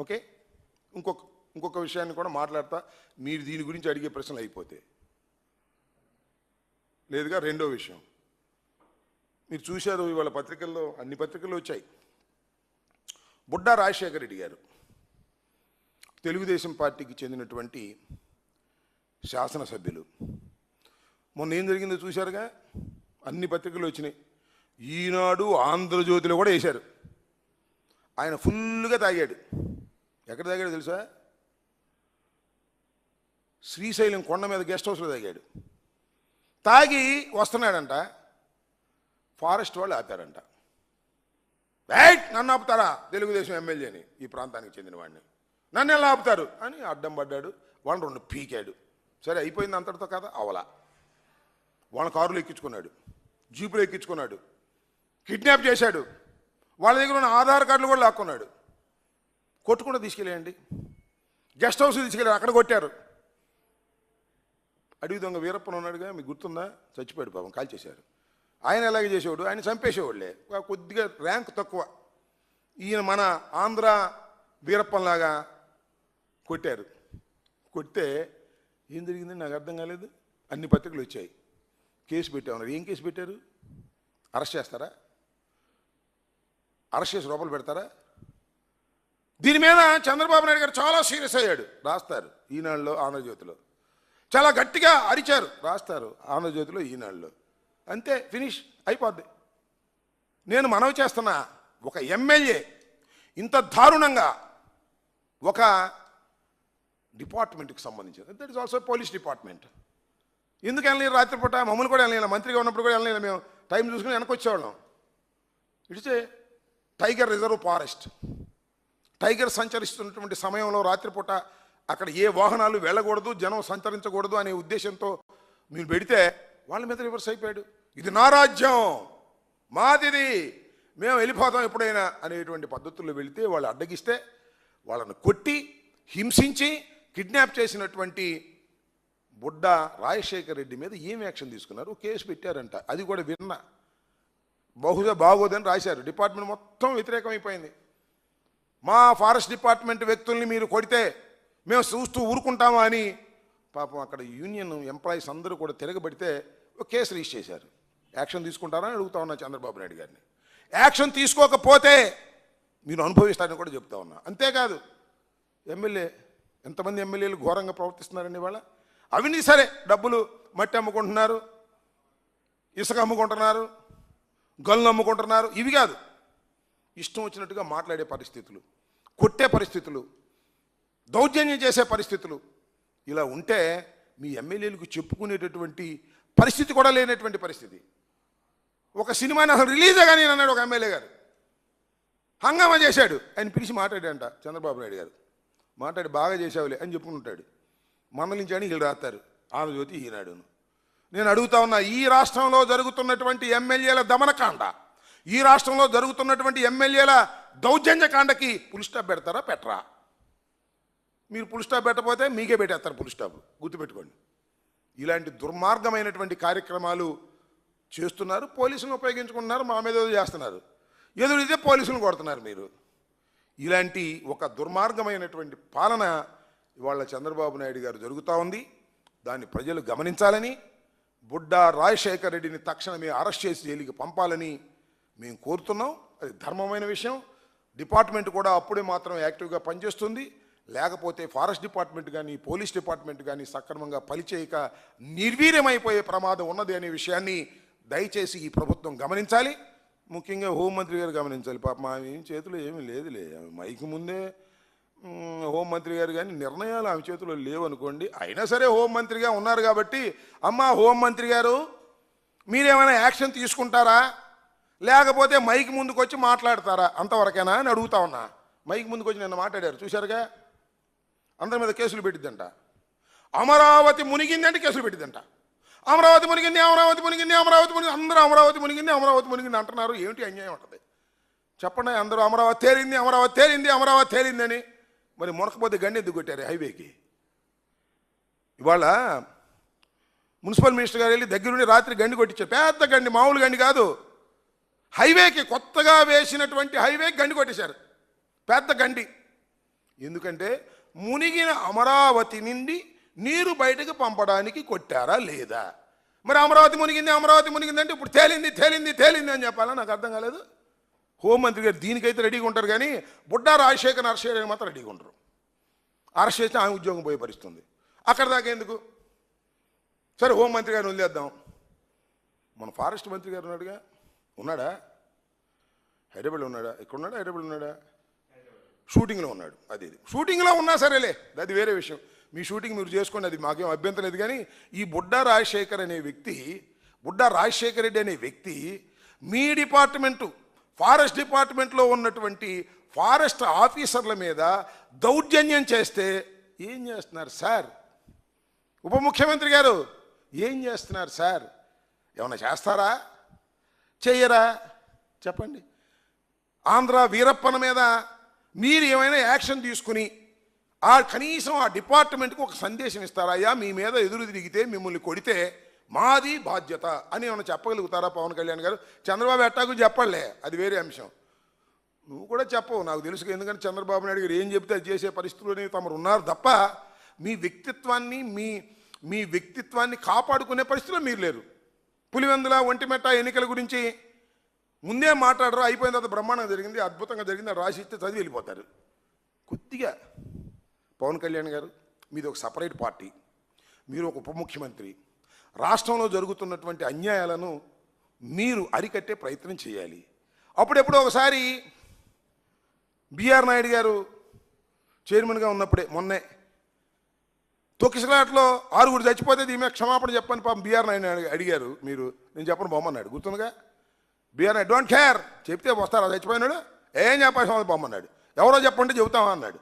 Okay? ఇంకొక ఇంకొక విషయాన్ని కూడా మాట్లాడతా. మీరు దీని గురించి అడిగే ప్రశ్నలు అయిపోతే. లేదుగా? రెండో విషయం. మీరు చూశారు ఇవాళ పత్రికల్లో అన్ని పత్రికల్లో వచ్చాయి. బుడ్డా రాజశేఖర రెడ్డి గారు తెలుగుదేశం పార్టీకి చెందినటువంటి శాసనసభ్యులు. మొన్న ఏం జరిగిందో చూశారుగా? అన్ని పత్రికలు వచ్చినాయి. ఈనాడు ఆంధ్రజ్యోతిలో కూడా వేశారు. ఆయన ఫుల్గా తాగాడు. ఎక్కడ తాగాడు తెలుసా? శ్రీశైలం కొండ మీద గెస్ట్ హౌస్లో తాగాడు. తాగి వస్తున్నాడంట ఫారెస్ట్ వాళ్ళు ఆపారంట. రైట్ నన్ను ఆపుతారా? తెలుగుదేశం ఎమ్మెల్యేని ఈ ప్రాంతానికి చెందిన వాడిని. నన్ను ఎలా ఆపుతారు? అని అడ్డం పడ్డాడు వాళ్ళు రెండు పీకాడు. సరే అయిపోయింది అంతటితో కదా అవలా. వాళ్ళ కారులో ఎక్కించుకున్నాడు జీపులో ఎక్కించుకున్నాడు కిడ్నాప్ చేశాడు. వాళ్ళ దగ్గర ఉన్న ఆధార్ కార్డులు కూడా లాక్కున్నాడు. కొట్టుకుండా తీసుకెళ్ళేయండి. గెస్ట్ హౌస్ తీసుకెళ్ళారు అక్కడ కొట్టారు. అడవి దొంగ వీరప్పన్ ఉన్నాడుగా మీకు గుర్తుందా? చచ్చిపోయాడు పాపం కాల్ చేశారు. ఆయన ఎలాగే చేసేవాడు? ఆయన చంపేసేవాళ్ళే. కొద్దిగా ర్యాంక్ తక్కువ. ఈయన మన ఆంధ్ర వీరప్పన్లాగా కొట్టారు. కొడితే ఏం జరిగిందని నాకు అర్థం కాలేదు. అన్ని పత్రికలు వచ్చాయి. కేసు పెట్టామన్నారు ఏం కేసు పెట్టారు? అరెస్ట్ చేస్తారా? అరెస్ట్ చేసి లోపల పెడతారా? దీని మీద చంద్రబాబు నాయుడు గారు చాలా సీరియస్ అయ్యాడు. రాస్తారు ఈనాడులో ఆంధ్రజ్యోతిలో. చాలా గట్టిగా అరిచారు. రాస్తారు ఆంధ్రజ్యోతిలో ఈనాడులో. అంతే ఫినిష్ అయిపోద్ది. నేను మనవి చేస్తున్నా ఒక ఎమ్మెల్యే ఇంత దారుణంగా ఒక డిపార్ట్మెంట్కి సంబంధించింది. That is also police department ఎందుకు వెళ్ళలేదు రాత్రిపూట? మమ్మల్ని కూడా వెళ్ళలేదు మంత్రిగా ఉన్నప్పుడు కూడా వెళ్ళలేదు మేము టైం చూసుకుని వెనకొచ్చేవాళ్ళం it's a tiger reserve forest tiger సంచరిస్తున్నటువంటి సమయంలో రాత్రిపూట అక్కడ ఏ వాహనాలు వెళ్ళకూడదు జనం సంచరించకూడదు అనే ఉద్దేశంతో మీరు పెడితే వాళ్ళ మీద రివర్స్ అయిపోయాడు. ఇది నా రాజ్యం మాదిది మేము వెళ్ళిపోతాం ఎప్పుడైనా అనేటువంటి పద్ధతుల్లో వెళితే వాళ్ళు అడ్డగిస్తే వాళ్ళను కొట్టి హింసించి కిడ్నాప్ చేసినటువంటి బుడ్డ రాజశేఖర్ రెడ్డి మీద ఏం యాక్షన్ తీసుకున్నారు? కేసు పెట్టారంట. అది కూడా విన్నా. బహుశా బాగోదని రాశారు. డిపార్ట్మెంట్ మొత్తం వ్యతిరేకమైపోయింది. మా ఫారెస్ట్ డిపార్ట్మెంట్ వ్యక్తుల్ని మీరు కొడితే మేము చూస్తూ ఊరుకుంటామా అని పాపం అక్కడ యూనియన్ ఎంప్లాయీస్ అందరూ కూడా తిరగబడితే ఒక కేసు రిజిస్టర్ చేశారు. యాక్షన్ తీసుకుంటారని అడుగుతా ఉన్నా చంద్రబాబు నాయుడు గారిని. యాక్షన్ తీసుకోకపోతే మీరు అనుభవిస్తారని కూడా చెప్తా ఉన్నా. అంతేకాదు ఎమ్మెల్యే ఎంతమంది ఎమ్మెల్యేలు ఘోరంగా ప్రవర్తిస్తున్నారండి ఇవాళ? అవినీతి సరే డబ్బులు మట్టి అమ్ముకుంటున్నారు ఇసుక అమ్ముకుంటున్నారు గల్లు అమ్ముకుంటున్నారు ఇవి కాదు. ఇష్టం వచ్చినట్టుగా మాట్లాడే పరిస్థితులు కొట్టే పరిస్థితులు దౌర్జన్యం చేసే పరిస్థితులు. ఇలా ఉంటే మీ ఎమ్మెల్యేలకు చెప్పుకునేటటువంటి పరిస్థితి కూడా లేనటువంటి పరిస్థితి. ఒక సినిమాని అసలు రిలీజే కానీ అన్నాడు ఒక ఎమ్మెల్యే గారు. హంగామా చేశాడు. ఆయన పిలిచి మాట్లాడాడంట చంద్రబాబు నాయుడు గారు. మాట్లాడి బాగా చేసావులే అని చెప్పుకుంటాడు మందలించాడు వీళ్ళు రాస్తారు ఆంధ్రజ్యోతి ఈనాడును. నేను అడుగుతా ఉన్నా ఈ రాష్ట్రంలో జరుగుతున్నటువంటి ఎమ్మెల్యేల దమనకాండ ఈ రాష్ట్రంలో జరుగుతున్నటువంటి ఎమ్మెల్యేల దౌర్జన్యకాండకి పుల్ స్టాప్ పెడతారా పెట్టరా? మీరు పుల్ స్టాప్ పెట్టకపోతే మీకే పెట్టేస్తారు పుల్ స్టాప్. గుర్తుపెట్టుకోండి. ఇలాంటి దుర్మార్గమైనటువంటి కార్యక్రమాలు చేస్తున్నారు పోలీసులను ఉపయోగించుకుంటున్నారు మా మీద చేస్తున్నారు. ఎదురైతే పోలీసులను కొడుతున్నారు మీరు. ఇలాంటి ఒక దుర్మార్గమైనటువంటి పాలన ఇవాళ చంద్రబాబు నాయుడు గారు జరుగుతూ ఉంది. దాన్ని ప్రజలు గమనించాలని బుడ్డ రాజశేఖర్ రెడ్డిని తక్షణమే అరెస్ట్ చేసి జైలుకి పంపాలని మేము కోరుతున్నాం. అది ధర్మమైన విషయం. డిపార్ట్మెంట్ కూడా అప్పుడే మాత్రం యాక్టివ్గా పనిచేస్తుంది. లేకపోతే ఫారెస్ట్ డిపార్ట్మెంట్ కానీ పోలీస్ డిపార్ట్మెంట్ కానీ సక్రమంగా పనిచేయక నిర్వీర్యమైపోయే ప్రమాదం ఉన్నది అనే విషయాన్ని దయచేసి ఈ ప్రభుత్వం గమనించాలి. ముఖ్యంగా హోంమంత్రి గారు గమనించాలి. పాప ఆమె ఏం చేతిలో ఏమీ లేదులే. మైకి ముందే హోంమంత్రి గారు కానీ నిర్ణయాలు ఆమె చేతిలో లేవనుకోండి అయినా సరే హోంమంత్రిగా ఉన్నారు కాబట్టి అమ్మ హోంమంత్రి గారు మీరేమైనా యాక్షన్ తీసుకుంటారా? లేకపోతే మైక్ ముందుకు వచ్చి మాట్లాడతారా? అంతవరకేనా అని అడుగుతా ఉన్నా. మైక్ ముందుకు వచ్చి నిన్న మాట్లాడారు. చూశారుగా? అందరి మీద కేసులు పెట్టిద్దంట. అమరావతి మునిగిందంటే కేసులు పెట్టిద్దంట. అమరావతి మునిగింది అమరావతి మునిగింది అమరావతి మునిగింది అందరూ అమరావతి మునిగింది అమరావతి మునిగింది అంటున్నారు. ఏమిటి అన్యాయం ఉంటుంది చెప్పండి అందరూ అమరావతి తేలింది అమరావతి తేలింది అమరావతి తేలిందని మరి మునకపోతే గండి ఎందుకు కొట్టారు హైవేకి? ఇవాళ మున్సిపల్ మినిస్టర్ గారు వెళ్ళి దగ్గరుండి రాత్రి గండి కొట్టించారు. పెద్ద గండి మామూలు గండి కాదు. హైవేకి కొత్తగా వేసినటువంటి హైవేకి గండి కొట్టేశారు. పెద్ద గండి. ఎందుకంటే మునిగిన అమరావతి నుండి నీరు బయటకు పంపడానికి కొట్టారా లేదా? మరి అమరావతి మునిగింది అమరావతి మునిగింది అంటే ఇప్పుడు తేలింది తేలింది తేలింది అని చెప్పాలా? నాకు అర్థం కాలేదు. హోంమంత్రి గారు దీనికైతే రెడీగా ఉంటారు కానీ బుడ్డా రాజశేఖర్ అరెస్ట్ మాత్రం రెడీగా ఉండరు. అరెస్ట్ చేస్తే ఆమె ఉద్యోగం పోయే పరిస్థితుంది. అక్కడ దాకా ఎందుకు? సరే హోంమంత్రి గారిని వదిలేద్దాం. మన ఫారెస్ట్ మంత్రి గారు ఉన్నాడుగా. ఉన్నాడా? హైదరాబాద్లో ఉన్నాడా? ఎక్కడున్నాడా? ఉన్నాడా ఉన్నాడా? షూటింగ్లో ఉన్నాడు. అది ఇది. షూటింగ్లో ఉన్నా సరేలే అది వేరే విషయం. మీ షూటింగ్ మీరు చేసుకోండి అది మాకేం అభ్యంతరం లేదు. కానీ ఈ బుడ్డా రాజశేఖర్ అనే వ్యక్తి బుడ్డా రాజశేఖర్ రెడ్డి అనే వ్యక్తి మీ డిపార్ట్మెంటు ఫారెస్ట్ డిపార్ట్మెంట్లో ఉన్నటువంటి ఫారెస్ట్ ఆఫీసర్ల మీద దౌర్జన్యం చేస్తే ఏం చేస్తున్నారు సార్? ఉప ముఖ్యమంత్రి గారు ఏం చేస్తున్నారు సార్? ఏమైనా చేస్తారా? చెయ్యరా చెప్పండి. ఆంధ్ర వీరప్పన మీద మీరు ఏమైనా యాక్షన్ తీసుకుని ఆ కనీసం ఆ డిపార్ట్మెంట్కి ఒక సందేశం ఇస్తారా? అయ్యా మీ మీద ఎదురు తిరిగితే మిమ్మల్ని కొడితే మాది బాధ్యత అని ఏమైనా చెప్పగలుగుతారా పవన్ కళ్యాణ్ గారు? చంద్రబాబు ఎట్టాకు చెప్పలే అది వేరే అంశం. నువ్వు కూడా చెప్పవు నాకు తెలుసు ఎందుకంటే చంద్రబాబు నాయుడు గారు ఏం చెప్తే అది చేసే పరిస్థితుల్లోనే తమరు ఉన్నారు తప్ప మీ వ్యక్తిత్వాన్ని మీ మీ వ్యక్తిత్వాన్ని కాపాడుకునే పరిస్థితిలో మీరు లేరు. పులివెందుల ఒంటిమెట్ట ఎన్నికల గురించి ముందే మాట్లాడరు అయిపోయిన తర్వాత బ్రహ్మాండంగా జరిగింది అద్భుతంగా జరిగింది రాసి ఇస్తే చదివి వెళ్ళిపోతారు. కొద్దిగా పవన్ కళ్యాణ్ గారు మీది ఒక సపరేట్ పార్టీ మీరు ఒక ఉప ముఖ్యమంత్రి రాష్ట్రంలో జరుగుతున్నటువంటి అన్యాయాలను మీరు అరికట్టే ప్రయత్నం చేయాలి. అప్పుడెప్పుడు ఒకసారి బీఆర్ నాయుడు గారు చైర్మన్గా ఉన్నప్పుడే మొన్నే తొక్కిసలాట్లో ఆరుగురు చచ్చిపోతే దీని క్షమాపణ చెప్పని పాపం బీఆర్ నాయుడు అడిగారు మీరు. నేను చెప్పను బొమ్మన్నాడు. గుర్తుందిగా? B R Naidu don't care చెప్తే వస్తారా? చచ్చిపోయినాడు? ఏం చెప్పాల్సిన బొమ్మన్నాడు? ఎవరో చెప్పండి చెబుతామా అన్నాడు.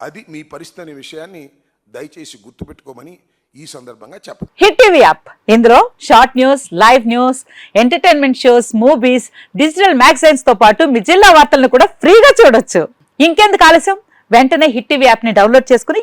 అది మీ పరిస్థితి అనే విషయాన్ని దయచేసి గుర్తుపెట్టుకోమని ఈ సందర్భంగా చెప్ప హిట్ టీవీ యాప్. ఇందులో short news live news entertainment shows movies digital మ్యాగజైన్స్తో పాటు మీ జిల్లా వార్తలను కూడా ఫ్రీగా చూడొచ్చు. ఇంకెందుకు ఆలస్యం? వెంటనే హిట్ టీవీ యాప్ని డౌన్లోడ్ చేసుకుని